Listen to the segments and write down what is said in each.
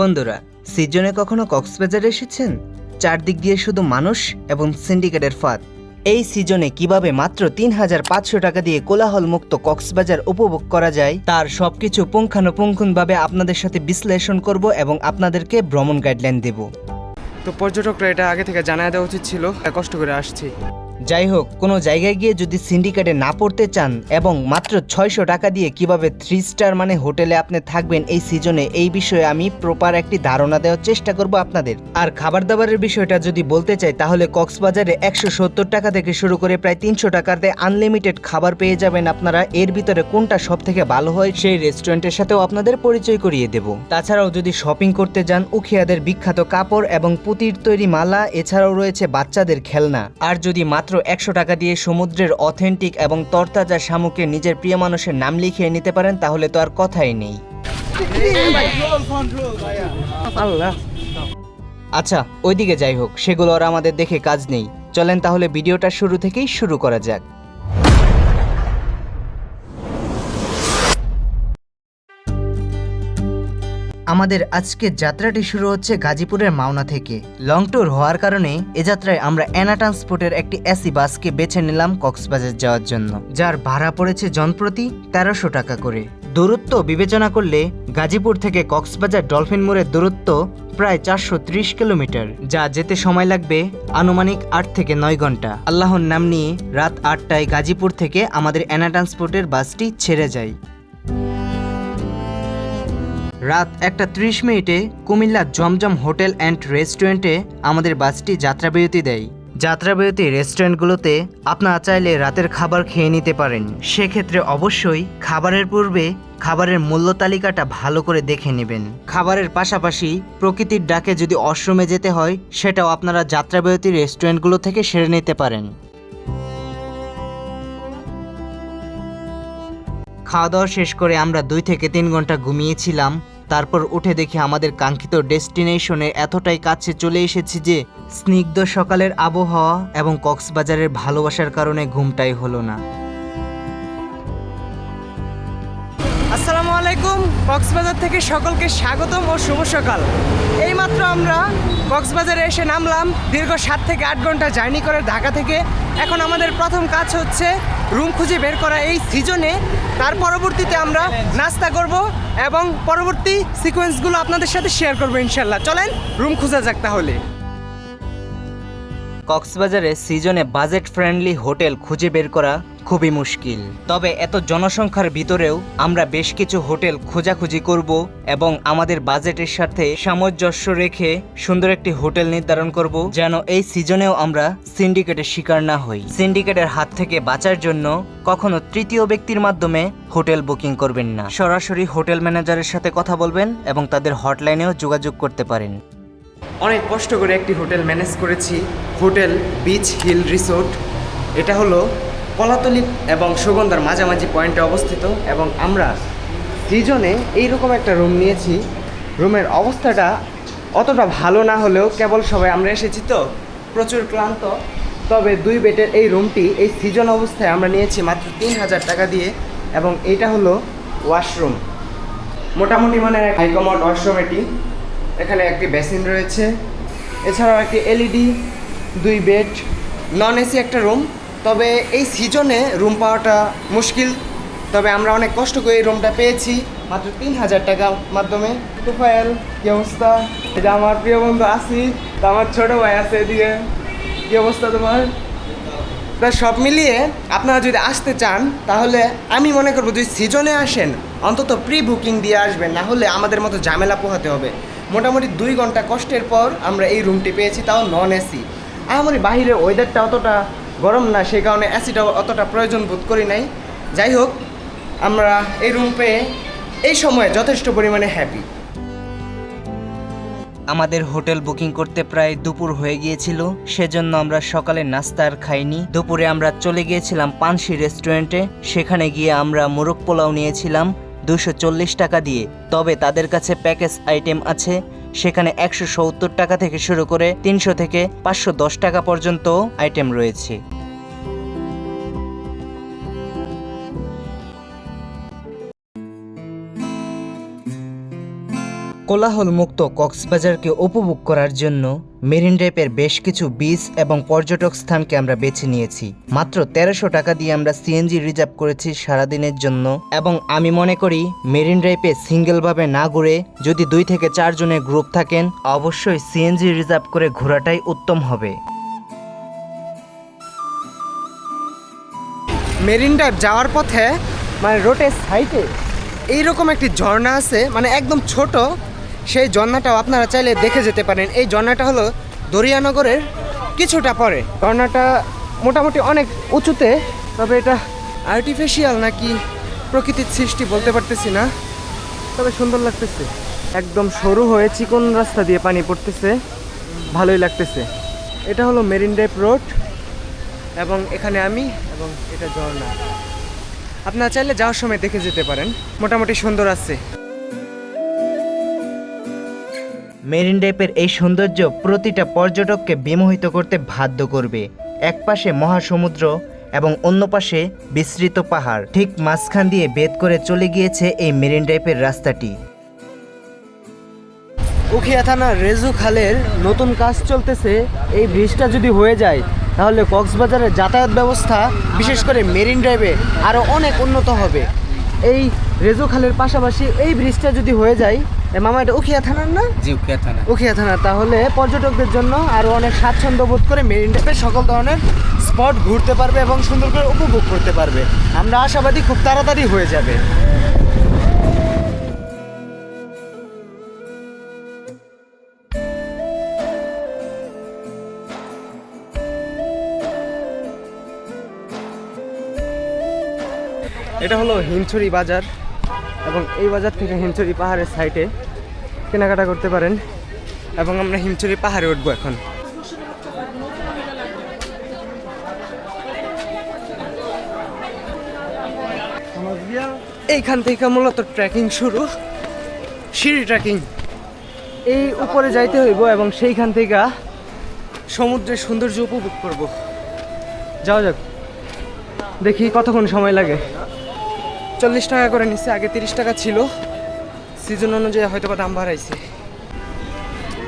বন্ধুরা, সিজনে কখনো কক্সবাজার এসেছেন? চারদিক দিয়ে শুধু মানুষ এবং সিন্ডিকেটের ফাঁদ। এই সিজনে কীভাবে মাত্র তিন হাজার পাঁচশো টাকা দিয়ে কোলাহল মুক্ত কক্সবাজার উপভোগ করা যায়, তার সবকিছু পুঙ্খানুপুঙ্খভাবে আপনাদের সাথে বিশ্লেষণ করব এবং আপনাদেরকে ভ্রমণ গাইডলাইন দেব। তো পর্যটকরা এটা আগে থেকে জানায় দেওয়া উচিত ছিল কষ্ট করে আসছি। যাই হোক কোনো জায়গায় গিয়ে যদি সিন্ডিকেটে না পড়তে চান এবং মাত্র ছয়শো টাকা দিয়ে কীভাবে থ্রি স্টার মানে হোটেলে আপনি থাকবেন এই সিজনে এই বিষয়ে আমি প্রপার একটি ধারণা দেওয়ার চেষ্টা করব আপনাদের। আর খাবার দাবারের বিষয়টা যদি বলতে চাই, তাহলে কক্সবাজারে একশো সত্তর টাকা থেকে শুরু করে প্রায় তিনশো টাকাতে আনলিমিটেড খাবার পেয়ে যাবেন আপনারা। এর ভিতরে কোনটা সব থেকে ভালো হয়, সেই রেস্টুরেন্টের সাথেও আপনাদের পরিচয় করিয়ে দেব। তাছাড়াও যদি শপিং করতে যান, উখিয়াদের বিখ্যাত কাপড় এবং পুতির তৈরি মালা, এছাড়াও রয়েছে বাচ্চাদের খেলনা। আর যদি মাত্র একশো টাকা দিয়ে সমুদ্রের অথেন্টিক এবং তরতাজা শামুকে নিজের প্রিয় মানুষের নাম লিখিয়ে নিতে পারেন তাহলে তো আর কথাই নেই। আচ্ছা ওইদিকে যাই হোক সেগুলো আর আমাদের দেখে কাজ নেই। চলেন তাহলে ভিডিওটা শুরু থেকেই শুরু করা যাক। আমাদের আজকের যাত্রাটি শুরু হচ্ছে গাজীপুরের মাওনা থেকে। লং ট্যুর হওয়ার কারণে এ যাত্রায় আমরা অ্যানা ট্রান্সপোর্টের একটি এসি বাসকে বেছে নিলাম কক্সবাজার যাওয়ার জন্য। যার ভাড়া পড়েছে জনপ্রতি তেরোশো টাকা করে। দূরত্ব বিবেচনা করলে গাজীপুর থেকে কক্সবাজার ডলফিন মোড়ের দূরত্ব প্রায় চারশো ত্রিশ কিলোমিটার, যা যেতে সময় লাগবে আনুমানিক আট থেকে নয় ঘণ্টা। আল্লাহর নাম নিয়ে রাত আটটায় গাজীপুর থেকে আমাদের অ্যানা ট্রান্সপোর্টের বাসটি ছেড়ে যায়। রাত একটা ত্রিশ মিনিটে কুমিল্লা জমজম হোটেল অ্যান্ড রেস্টুরেন্টে আমাদের বাসটি যাত্রাবিরতি দেয়। যাত্রাবিরতি রেস্টুরেন্টগুলোতে আপনারা চাইলে রাতের খাবার খেয়ে নিতে পারেন। সেক্ষেত্রে অবশ্যই খাবারের পূর্বে খাবারের মূল্য তালিকাটা ভালো করে দেখে নেবেন। খাবারের পাশাপাশি প্রকৃতির ডাকে যদি অশ্রমে যেতে হয়, সেটাও আপনারা যাত্রাবিরতি রেস্টুরেন্টগুলো থেকে সেরে নিতে পারেন। খাওয়া দাওয়া শেষ করে আমরা দুই থেকে তিন ঘণ্টা ঘুমিয়েছিলাম। তারপর উঠে দেখি আমাদের কাঙ্ক্ষিত ডেস্টিনেশনে এতটাই কাছে চলে এসেছি যে, স্নিগ্ধ সকালের আবহাওয়া এবং কক্সবাজারের ভালোবাসার কারণে ঘুমটাই হলো না। আলাইকুম। কক্সবাজার থেকে সকলকে স্বাগতম ও শুভ সকাল। এইমাত্র আমরা কক্সবাজারে এসে নামলাম। দীর্ঘ সাত থেকে আট ঘণ্টা জার্নি করে ঢাকা থেকে। এখন আমাদের প্রথম কাজ হচ্ছে রুম খুঁজে বের করা এই সিজনে তার পরবর্তীতে আমরা নাস্তা করব এবং পরবর্তী সিকোয়েন্সগুলো আপনাদের সাথে শেয়ার করব ইনশাল্লাহ চলেন, রুম খুঁজে যাক তাহলে। কক্সবাজারে সিজনে বাজেট ফ্রেন্ডলি হোটেল খুঁজে বের করা খুবই মুশকিল। তবে এত জনসংখ্যার ভিতরেও আমরা বেশ কিছু হোটেল খোঁজাখুঁজি করব এবং আমাদের বাজেটের সাথে সামঞ্জস্য রেখে সুন্দর একটি হোটেল নির্ধারণ করব যেন এই সিজনেও আমরা সিন্ডিকেটের শিকার না হই। সিন্ডিকেটের হাত থেকে বাঁচার জন্য কখনো তৃতীয় ব্যক্তির মাধ্যমে হোটেল বুকিং করবেন না। সরাসরি হোটেল ম্যানেজারের সাথে কথা বলবেন এবং তাদের হটলাইনেও যোগাযোগ করতে পারেন। অনেক কষ্ট করে একটি হোটেল ম্যানেজ করেছি। Hotel beach hill resort. এটা হলো কলাতলি এবং সুগন্ধার মাঝামাঝি পয়েন্টে অবস্থিত এবং আমরা সিজনে এইরকম একটা রুম নিয়েছি। রুমের অবস্থাটা অতটা ভালো না হলেও কেবল সবাই আমরা এসেছি তো, প্রচুর ক্লান্ত। তবে দুই বেডের এই রুমটি এই সিজন অবস্থায় আমরা নিয়েছি মাত্র তিন হাজার টাকা দিয়ে এবং এটা হলো ওয়াশরুম মোটামুটি মানে হাইকমোড ওয়াশরুম এটি। এখানে একটি বেসিন রয়েছে। এছাড়াও একটি এলইডি দুই বেড নন এসি একটা রুম তবে এই সিজনে রুম পাওয়াটা মুশকিল। তবে আমরা অনেক কষ্ট করে এই রুমটা পেয়েছি। মাত্র তিন হাজার টাকার মাধ্যমে। তুফাইল কি অবস্থা? এই যে আমার প্রিয় বন্ধু আসিফ আমার ছোট ভাই আছে এদিকে। কি অবস্থা তোমার? তা সব মিলিয়ে আপনারা যদি আসতে চান, তাহলে আমি মনে করব যদি সিজনে আসেন, অন্তত প্রি বুকিং দিয়ে আসবেন, না হলে আমাদের মতো ঝামেলা পোহাতে হবে। মোটামুটি দুই ঘণ্টা কষ্টের পর আমরা এই রুমটি পেয়েছি, তাও নন এসি আমার বাইরের ওয়েদারটা অতটা গরম না, সেই কারণে অ্যাসিটা অতটা প্রয়োজন বোধ করি নাই। যাই হোক, আমরা এই রুম পেয়ে এই সময়ে যথেষ্ট পরিমাণে হ্যাপি আমাদের হোটেল বুকিং করতে প্রায় দুপুর হয়ে গিয়েছিল, সেজন্য আমরা সকালে নাস্তা আর খাইনি। দুপুরে আমরা চলে গিয়েছিলাম পানসি রেস্টুরেন্টে, সেখানে গিয়ে আমরা মোরগ পোলাও নিয়েছিলাম দুশো টাকা দিয়ে। তবে তাদের কাছে প্যাকেজ আইটেম আছে সেখানে একশো সত্তর টাকা থেকে শুরু করে তিনশো থেকে পাঁচশো দশ টাকা পর্যন্ত আইটেম রয়েছে। কোলাহল মুক্ত কক্সবাজারকে উপভোগ করার জন্য মেরিন ড্রাইভের বেশ কিছু বিচ এবং পর্যটক স্থানকে আমরা বেছে নিয়েছি। মাত্র তেরোশো টাকা দিয়ে আমরা সিএনজি রিজার্ভ করেছি সারাদিনের জন্য এবং আমি মনে করি মেরিন ড্রাইভে সিঙ্গেলভাবে না ঘুরে যদি দুই থেকে চারজনের গ্রুপ থাকেন অবশ্যই সিএনজি রিজার্ভ করে ঘোরাটাই উত্তম হবে। মেরিন ড্রাইভ যাওয়ার পথে মানে রোডের সাইডে? এইরকম একটি ঝর্ণা আছে মানে একদম ছোট সেই ঝর্ণাটাও আপনারা চাইলে দেখে যেতে পারেন। এই ঝর্ণাটা হলো দরিয়ানগরের কিছুটা পরে। ঝর্ণাটা মোটামুটি অনেক উঁচুতে, তবে এটা আর্টিফিশিয়াল নাকি প্রকৃতির সৃষ্টি বলতে পারতেছি না। তবে সুন্দর লাগতেছে। একদম সরু হয়ে চিকন রাস্তা দিয়ে পানি পড়তেছে। ভালোই লাগতেছে। এটা হলো মেরিন ড্রাইভ রোড এবং এখানে আমি এবং এটা ঝর্ণা। আপনারা চাইলে যাওয়ার সময় দেখে যেতে পারেন। মোটামুটি সুন্দর আছে। মেরিন ড্রাইভের এই সৌন্দর্য প্রতিটা পর্যটককে বিমোহিত করতে বাধ্য করবে। এক পাশে মহাসমুদ্র এবং অন্য পাশে বিস্তৃত পাহাড়। ঠিক মাঝখান দিয়ে বেদ করে চলে গিয়েছে এই মেরিন ড্রাইভের রাস্তাটি। উখিয়া থানার রেজু খালের নতুন কাজ চলতেছে। এই ব্রিজটা যদি হয়ে যায়, তাহলে কক্সবাজারের যাতায়াত ব্যবস্থা, বিশেষ করে মেরিন ড্রাইভে আরও অনেক উন্নত হবে। এই রেজু খালের পাশাপাশি এই ব্রিজটা যদি হয়ে যায় মামা এটা উখিয়া থানার না? জি উখিয়া থানা। উখিয়া থানা তাহলে পর্যটকদের জন্য আরও অনেক স্বাচ্ছন্দ্য বোধ করে মেরিন ড্রাইভের সকল ধরনের স্পট ঘুরতে পারবে এবং সুন্দর করে উপভোগ করতে পারবে। আমরা আশাবাদী খুব তাড়াতাড়ি হয়ে যাবে। এটা হলো হিমছড়ি বাজার। এবং এই বাজার থেকে হিমছড়ি পাহাড়ের সাইডে কেনাকাটা করতে পারেন এবং আমরা হিমছড়ি পাহাড়ে উঠবো এখন। এইখান থেকে মূলত ট্রেকিং শুরু। সিঁড়ি ট্রেকিং। এই উপরে যাইতে হইব এবং সেইখান থেকে সমুদ্রের সৌন্দর্য উপভোগ করব। যাওয়া যাক। দেখি কতক্ষণ সময় লাগে। চল্লিশ টাকা করে নিচ্ছে আগে তিরিশ টাকা ছিল। সিজন অনুযায়ী হয়তো বা দাম বাড়াইছে।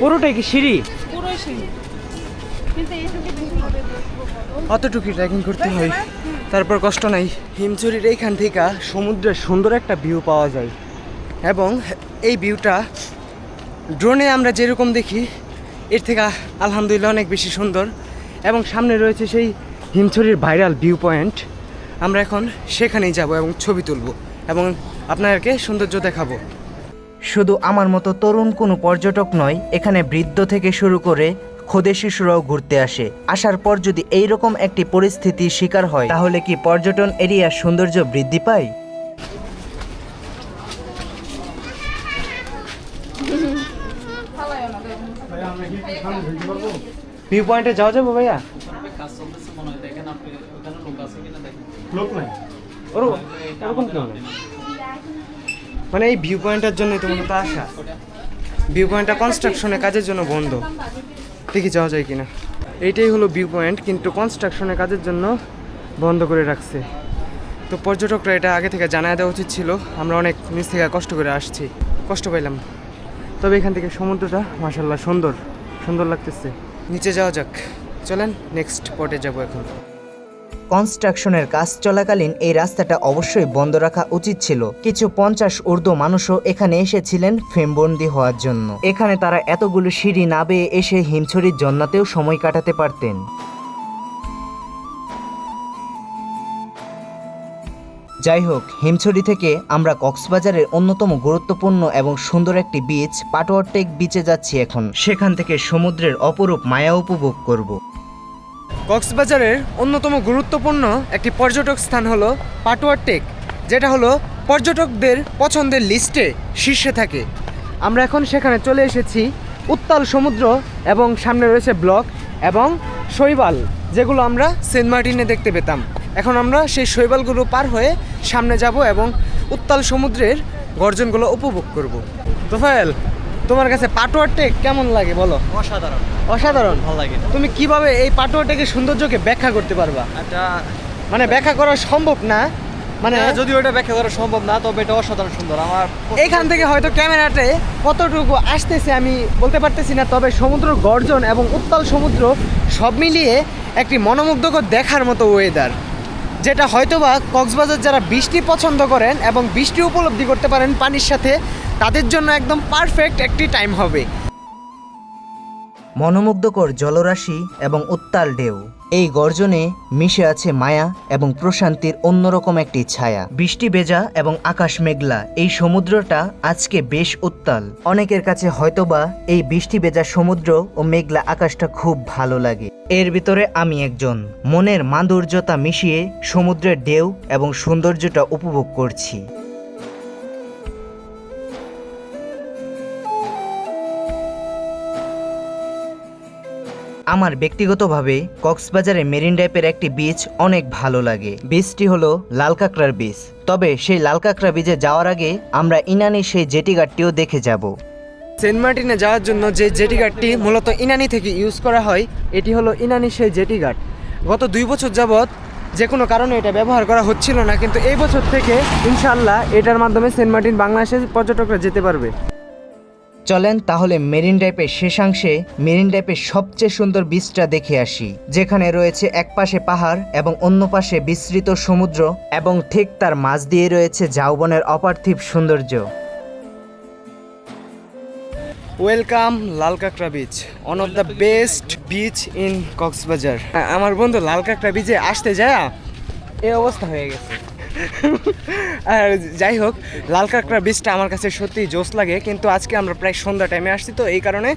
পুরোটাই কি সিঁড়ি? অতটুকু ট্রেকিং করতে হয়। তারপর কষ্ট নাই। হিমচুরির এইখান থেকে সমুদ্রের সুন্দর একটা ভিউ পাওয়া যায়। এবং এই ভিউটা ড্রোনে আমরা যেরকম দেখি এর থেকে আলহামদুলিল্লাহ অনেক বেশি সুন্দর। এবং সামনে রয়েছে সেই হিমছড়ির ভাইরাল ভিউ পয়েন্ট আমরা এখন সেখানেই যাব এবং ছবি তুলব এবং আপনাদেরকে সৌন্দর্য দেখাবো। শুধু আমার মতো তরুণ কোনো পর্যটক নয় এখানে বৃদ্ধ থেকে শুরু করে খোদে শিশুরাও ঘুরতে আসে। আসার পর যদি এই রকম একটি পরিস্থিতির শিকার হয় তাহলে কি পর্যটন এরিয়ার সৌন্দর্য বৃদ্ধি পায়? ভিউ পয়েন্টে যাওয়া যাব ভাইয়া। কাজ চলতেছে মনে হয় দেখেন আপনি ওখানে লোক আছে কিনা দেখেন। লোক নাই? ওরকম? এরকম কেন মানে এই ভিউ পয়েন্টের জন্যই তো মূলত আসা ভিউ পয়েন্টটা কনস্ট্রাকশনের কাজের জন্য বন্ধ। দেখি যাওয়া যায় কিনা। এইটাই হলো ভিউ পয়েন্ট কিন্তু কনস্ট্রাকশনের কাজের জন্য বন্ধ করে রাখছে। তো পর্যটকরা এটা আগে থেকে জানায় দেওয়া উচিত ছিল। আমরা অনেক নিচ থেকে কষ্ট করে আসছি। কষ্ট পাইলাম। তবে এখান থেকে সমুদ্রটা মাসাল্লাহ সুন্দর। সুন্দর লাগতেছে। নিচে যাওয়া যাক। চলেন নেক্সট স্পটে যাব এখন। কনস্ট্রাকশনের কাজ চলাকালীন এই রাস্তাটা অবশ্যই বন্ধ রাখা উচিত ছিল। কিছু পঞ্চাশ ঊর্ধ্ব মানুষও এখানে এসেছিলেন ফ্রেমবন্দি হওয়ার জন্য। এখানে তারা এতগুলো সিঁড়ি না বেয়ে এসে হিমছড়ির জন্নাতেও সময় কাটাতে পারতেন। যাই হোক, হিমছড়ি থেকে আমরা কক্সবাজারের অন্যতম গুরুত্বপূর্ণ এবং সুন্দর একটি বিচ পাটোয়ারটেক বিচে যাচ্ছি এখন। সেখান থেকে সমুদ্রের অপরূপ মায়া উপভোগ করব। কক্সবাজারের অন্যতম গুরুত্বপূর্ণ একটি পর্যটক স্থান হলো পাটুয়ার টেক, যেটা হলো পর্যটকদের পছন্দের লিস্টে শীর্ষে থাকে। আমরা এখন সেখানে চলে এসেছি উত্তাল সমুদ্র এবং সামনে রয়েছে ব্লক এবং শৈবাল, যেগুলো আমরা সেন্ট মার্টিনে দেখতে পেতাম। এখন আমরা সেই শৈবালগুলো পার হয়ে সামনে যাব এবং উত্তাল সমুদ্রের গর্জনগুলো উপভোগ করব। তোফায়েল তোমার কাছে পাটুয়ার টেক কেমন লাগে বলো? অসাধারণ। অসাধারণ? ভালো লাগে। তুমি কীভাবে এই পাটোয়াটাকে সৌন্দর্যকে ব্যাখ্যা করতে পারবা? এটা মানে ব্যাখ্যা করা সম্ভব না? মানে যদি ওটা ব্যাখ্যা করা সম্ভব না তবে এটা অসাধারণ সুন্দর। আমার এখান থেকে হয়তো ক্যামেরাতে কতটুকু আসতেছে আমি বলতে পারতেছি না তবে সমুদ্র গর্জন এবং উত্তাল সমুদ্র সব মিলিয়ে একটি মনোমুগ্ধকর দেখার মতো ওয়েদার যেটা হয়তোবা কক্সবাজার যারা বৃষ্টি পছন্দ করেন এবং বৃষ্টি উপলব্ধি করতে পারেন পানির সাথে, তাদের জন্য একদম পারফেক্ট একটি টাইম হবে। মনোমুগ্ধকর জলরাশি এবং উত্তাল ঢেউ। এই গর্জনে মিশে আছে মায়া এবং প্রশান্তির অন্যরকম একটি ছায়া। বৃষ্টি ভেজা এবং আকাশ মেঘলা, এই সমুদ্রটা আজকে বেশ উত্তাল। অনেকের কাছে হয়তোবা এই বৃষ্টি ভেজা সমুদ্র ও মেঘলা আকাশটা খুব ভালো লাগে। এর ভিতরে আমি একজন। মনের মাধুর্যতা মিশিয়ে সমুদ্রের ঢেউ এবং সৌন্দর্যটা উপভোগ করছি। আমার ব্যক্তিগতভাবে কক্সবাজারে মেরিন ড্রাইভের একটি বীচ অনেক ভালো লাগে। বীচটি হলো লাল কাঁকড়ার বীচ তবে সেই লাল কাঁকড়া বীচে যাওয়ার আগে আমরা ইনানি সেই জেটি ঘাটটিও দেখে যাব। সেন্ট মার্টিনে যাওয়ার জন্য যে জেটি ঘাটটি মূলত ইনানি থেকে ইউজ করা হয়, এটি হলো ইনানি সেই জেটি ঘাট। গত দুই বছর যাবৎ যে কোনো কারণে এটা ব্যবহার করা হচ্ছিল না, কিন্তু এই বছর থেকে ইনশাল্লাহ এটার মাধ্যমে সেন্ট মার্টিন বাংলাদেশের পর্যটকরা যেতে পারবে। চলেন তাহলে মেরিন ড্রাইভের শেষাংশে মেরিন ড্রাইভের সবচেয়ে সুন্দর বীচটা দেখে আসি। যেখানে রয়েছে এক পাশে পাহাড় এবং অন্য পাশে বিস্তৃত সমুদ্র এবং ঠিক তার মাঝ দিয়ে রয়েছে ঝাউবনের অপার্থিব সৌন্দর্য। Welcome Lal Kakra beach one of the best beach in Cox's Bazar আমার বন্ধু লাল কাঁকড়া বিচে আসতে যায় এই অবস্থা হয়ে গেছে। আর যাই হোক, লাল কাঁকড়া বীজটা আমার কাছে সত্যিই জোস লাগে, কিন্তু আজকে আমরা প্রায় সন্ধ্যা টাইমে আসছি, তো এই কারণে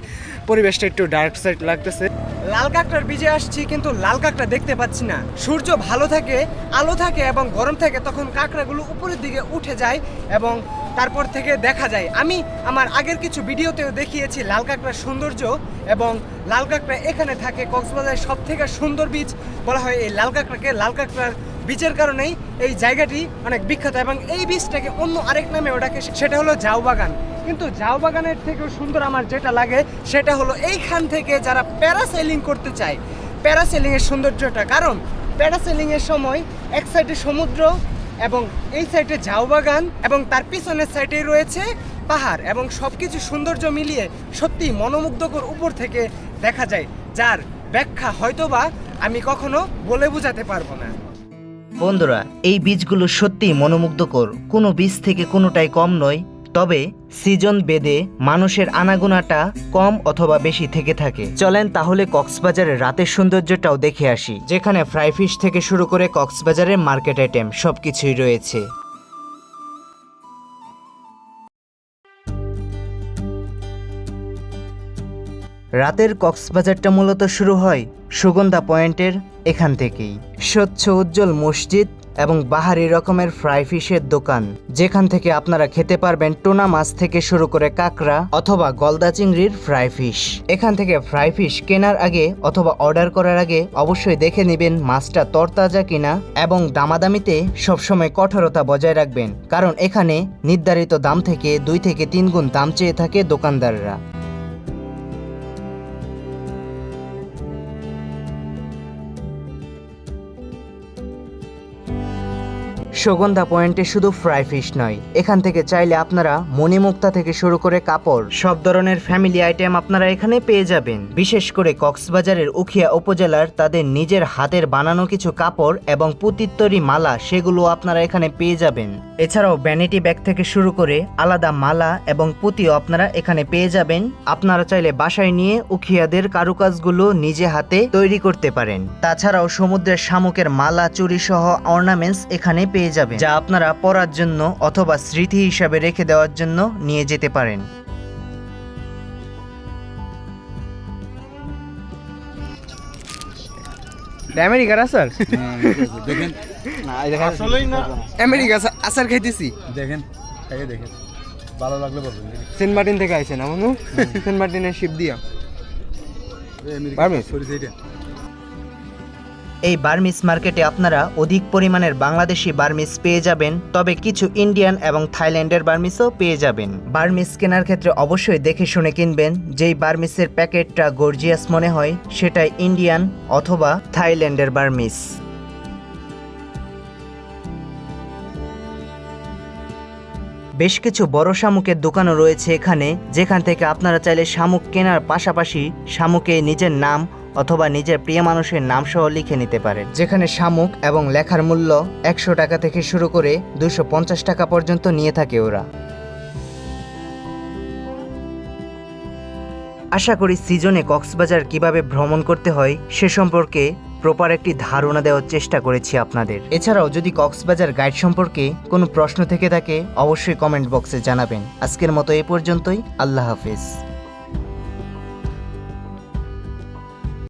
পরিবেশটা একটু ডার্ক সাইড লাগতেছে। লাল কাঁকড়ার বীজে আসছি, কিন্তু লাল কাঁকড়া দেখতে পাচ্ছি না। সূর্য ভালো থাকে, আলো থাকে এবং গরম থাকে, তখন কাঁকড়াগুলো উপরের দিকে উঠে যায় এবং তারপর থেকে দেখা যায়। আমি আমার আগের কিছু ভিডিওতেও দেখিয়েছি লাল কাঁকড়ার সৌন্দর্য এবং লাল কাঁকড়া এখানে থাকে। কক্সবাজারের সব থেকে সুন্দর বীজ বলা হয় এই লাল কাঁকড়াকে। লাল কাঁকড়ার বীচের কারণেই এই জায়গাটি অনেক বিখ্যাত এবং এই বীজটাকে অন্য আরেক নামে ওটাকে সেটা হলো জাউ বাগান। কিন্তু জাউ বাগানের থেকেও সুন্দর আমার যেটা লাগে সেটা হলো এইখান থেকে যারা প্যারাসেলিং করতে চায় প্যারাসেলিং এর সৌন্দর্যটা। কারণ প্যারাসেলিং এর সময় এক সাইডে সমুদ্র এবং এই সাইডে ঝাউ বাগান এবং তার পিছনের সাইডে রয়েছে পাহাড় এবং সবকিছু সৌন্দর্য মিলিয়ে সত্যি মনোমুগ্ধকর উপর থেকে দেখা যায়, যার ব্যাখ্যা হয়তোবা আমি কখনো বলে বোঝাতে পারব না। বন্ধুরা, এই বীজগুলো সত্যিই মনোমুগ্ধকর। কোনো বীজ থেকে কোনোটাই কম নয়, তবে সিজন বেদে মানুষের আনাগোনাটা কম অথবা বেশি থেকে থাকে। চলেন তাহলে কক্সবাজারের রাতের সৌন্দর্যটাও দেখে আসি, যেখানে ফ্রাই ফিশ থেকে শুরু করে কক্সবাজারের মার্কেট আইটেম সব কিছুই রয়েছে। রাতের কক্সবাজারটা মূলত শুরু হয় সুগন্ধা পয়েন্টের এখান থেকেই। স্বচ্ছ উজ্জ্বল মসজিদ এবং বাহারি রকমের ফ্রাই ফিশের দোকান, যেখান থেকে আপনারা খেতে পারবেন টোনা মাছ থেকে শুরু করে কাঁকড়া অথবা গলদা চিংড়ির ফ্রাই ফিশ। এখান থেকে ফ্রাই ফিশ কেনার আগে অথবা অর্ডার করার আগে অবশ্যই দেখে নেবেন মাছটা তরতাজা কিনা এবং দামাদামিতে সবসময় কঠোরতা বজায় রাখবেন, কারণ এখানে নির্ধারিত দাম থেকে দুই থেকে তিন গুণ দাম চেয়ে থাকে দোকানদাররা। সুগন্ধা পয়েন্টে শুধু ফ্রাই ফিশ নয়। এখান থেকে চাইলে আপনারা মণিমুক্তা থেকে শুরু করে কাপড়, সব ধরনের ফ্যামিলি আইটেম আপনারা এখানে পেয়ে যাবেন। বিশেষ করে কক্সবাজারের উখিয়া উপজেলার তাদের নিজের হাতের বানানো কিছু কাপড় এবং পুতিত্তরি মালা, সেগুলো আপনারা এখানে পেয়ে যাবেন। এছাড়াও ভ্যানিটি ব্যাগ থেকে শুরু করে আলাদা মালা এবং পুঁতিও আপনারা এখানে পেয়ে যাবেন। আপনারা চাইলে বাসায় নিয়ে উখিয়াদের কারুকাজগুলো নিজে হাতে তৈরি করতে পারেন। তাছাড়াও সমুদ্রের শামুকের মালা চুরি সহ অর্নামেন্টস এখানে পেয়ে যাবেন যা আপনারা পরার জন্য অথবা স্মৃতি হিসাবে রেখে দেওয়ার জন্য নিয়ে যেতে পারেন। আমেরিকার আচার? দেখেন। আসলেই না। আমেরিকা আচার খাইতেছি। দেখেন খাইয়ে দেখেন ভালো লাগলে বলবেন সেন্ট মার্টিন থেকে আইছে না মনু সেন্ট মার্টিনের শিপ দিয়া? এই বার্মিস মার্কেটে আপনারা অধিক পরিমাণের বাংলাদেশি বার্মিস পেয়ে যাবেন, তবে কিছু ইন্ডিয়ান এবং থাইল্যান্ডের বার্মিসও পেয়ে যাবেন। বার্মিস কেনার ক্ষেত্রে অবশ্যই দেখে শুনে কিনবেন, যেই বার্মিসের প্যাকেটটা গর্জিয়াস মনে হয়, সেটাই ইন্ডিয়ান অথবা থাইল্যান্ডের বার্মিস বেশ কিছু বড় শামুকের দোকানও রয়েছে এখানে, যেখান থেকে আপনারা চাইলে শামুক কেনার পাশাপাশি শামুকে নিজের নাম অথবা নিজের প্রিয় মানুষের নাম সহ লিখে নিতে পারেন। যেখানে শামুক এবং লেখার মূল্য একশো টাকা থেকে শুরু করে দুশো পঞ্চাশ টাকা পর্যন্ত নিয়ে থাকে ওরা। আশা করি সিজনে কক্সবাজার কীভাবে ভ্রমণ করতে হয় সে সম্পর্কে প্রপার একটি ধারণা দেওয়ার চেষ্টা করেছি আপনাদের। এছাড়াও যদি কক্সবাজার গাইড সম্পর্কে কোনো প্রশ্ন থেকে থাকে, অবশ্যই কমেন্ট বক্সে জানাবেন। আজকের মতো এ পর্যন্তই। আল্লাহ হাফিজ।